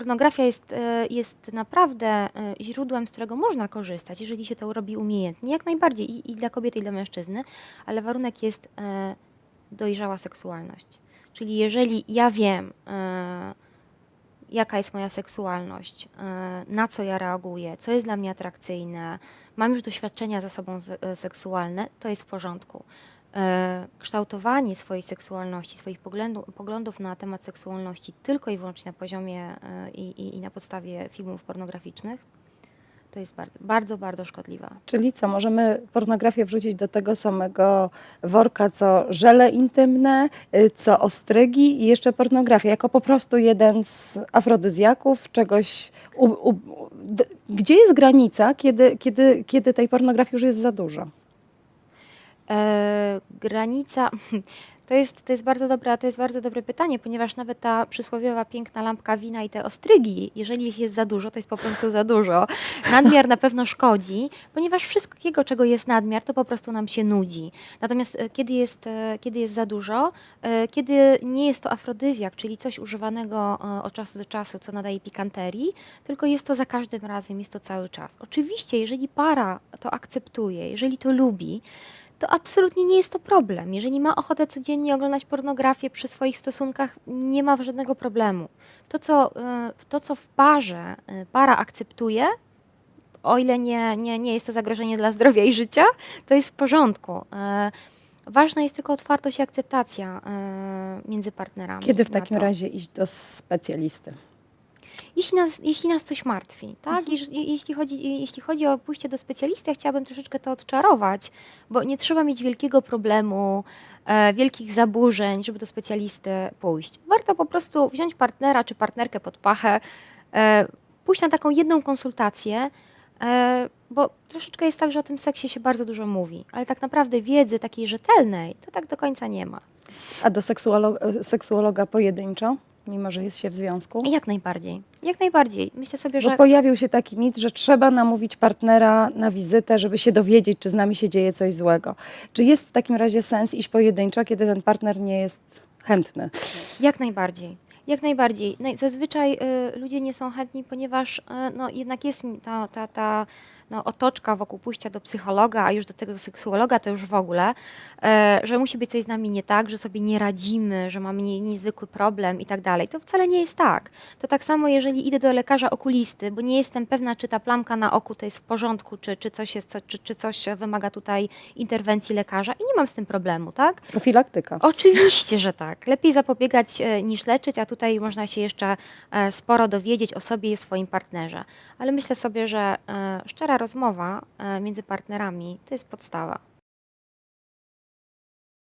pornografia jest, e, jest naprawdę e, źródłem, z którego można korzystać, jeżeli się to robi umiejętnie, jak najbardziej i, i dla kobiety, i dla mężczyzny, ale warunek jest e, dojrzała seksualność. Czyli jeżeli ja wiem, jaka jest moja seksualność, na co ja reaguję, co jest dla mnie atrakcyjne, mam już doświadczenia za sobą seksualne, to jest w porządku. E, Kształtowanie swojej seksualności, swoich poglądów na temat seksualności tylko i wyłącznie na poziomie e, i, i, na podstawie filmów pornograficznych, to jest bardzo, bardzo, bardzo szkodliwe. Czyli co, możemy pornografię wrzucić do tego samego worka, co żele intymne, y, co ostrygi i jeszcze pornografia, jako po prostu jeden z afrodyzjaków, czegoś. U, u, gdzie jest granica, kiedy, kiedy, kiedy tej pornografii już jest za dużo? E, granica. To jest, to, jest bardzo dobra, to jest bardzo dobre pytanie, ponieważ nawet ta przysłowiowa piękna lampka wina i te ostrygi, jeżeli ich jest za dużo, to jest po prostu za dużo. Nadmiar na pewno szkodzi, ponieważ wszystkiego, czego jest nadmiar, to po prostu nam się nudzi. Natomiast e, kiedy jest, e, kiedy jest za dużo, kiedy nie jest to afrodyzjak, czyli coś używanego od czasu do czasu, co nadaje pikanterii, tylko jest to za każdym razem, jest to cały czas. Oczywiście, jeżeli para to akceptuje, jeżeli to lubi, to absolutnie nie jest to problem. Jeżeli ma ochotę codziennie oglądać pornografię przy swoich stosunkach, nie ma żadnego problemu. To, co, e, to, co w parze e, para akceptuje, o ile nie, nie, nie jest to zagrożenie dla zdrowia i życia, to jest w porządku. E, Ważna jest tylko otwartość i akceptacja między partnerami. Kiedy w takim razie iść do specjalisty? Jeśli nas, jeśli nas coś martwi, tak? Jeż- je- Jeśli, chodzi, jeśli chodzi o pójście do specjalisty, ja chciałabym troszeczkę to odczarować, bo nie trzeba mieć wielkiego problemu, e, wielkich zaburzeń, żeby do specjalisty pójść. Warto po prostu wziąć partnera czy partnerkę pod pachę, e, pójść na taką jedną konsultację, e, bo troszeczkę jest tak, że o tym seksie się bardzo dużo mówi, ale tak naprawdę wiedzy takiej rzetelnej to tak do końca nie ma. A do seksuologa, seksuologa pojedynczo, mimo że jest się w związku? Jak najbardziej. Jak najbardziej. Myślę sobie, Bo że pojawił się taki mit, że trzeba namówić partnera na wizytę, żeby się dowiedzieć, czy z nami się dzieje coś złego. Czy jest w takim razie sens iść pojedynczo, kiedy ten partner nie jest chętny? Jak najbardziej. Jak najbardziej. Naj- Zazwyczaj y, ludzie nie są chętni, ponieważ y, no, jednak jest ta, ta, ta no, otoczka wokół pójścia do psychologa, a już do tego seksuologa to już w ogóle, e, że musi być coś z nami nie tak, że sobie nie radzimy, że mamy nie, niezwykły problem i tak dalej. To wcale nie jest tak. To tak samo, jeżeli idę do lekarza okulisty, bo nie jestem pewna, czy ta plamka na oku to jest w porządku, czy, czy, coś, jest, czy, czy coś wymaga tutaj interwencji lekarza i nie mam z tym problemu, tak? Profilaktyka. Oczywiście, że tak. Lepiej zapobiegać niż leczyć, a tutaj można się jeszcze e, sporo dowiedzieć o sobie i swoim partnerze. Ale myślę sobie, że e, szczera rozmowa e, między partnerami to jest podstawa.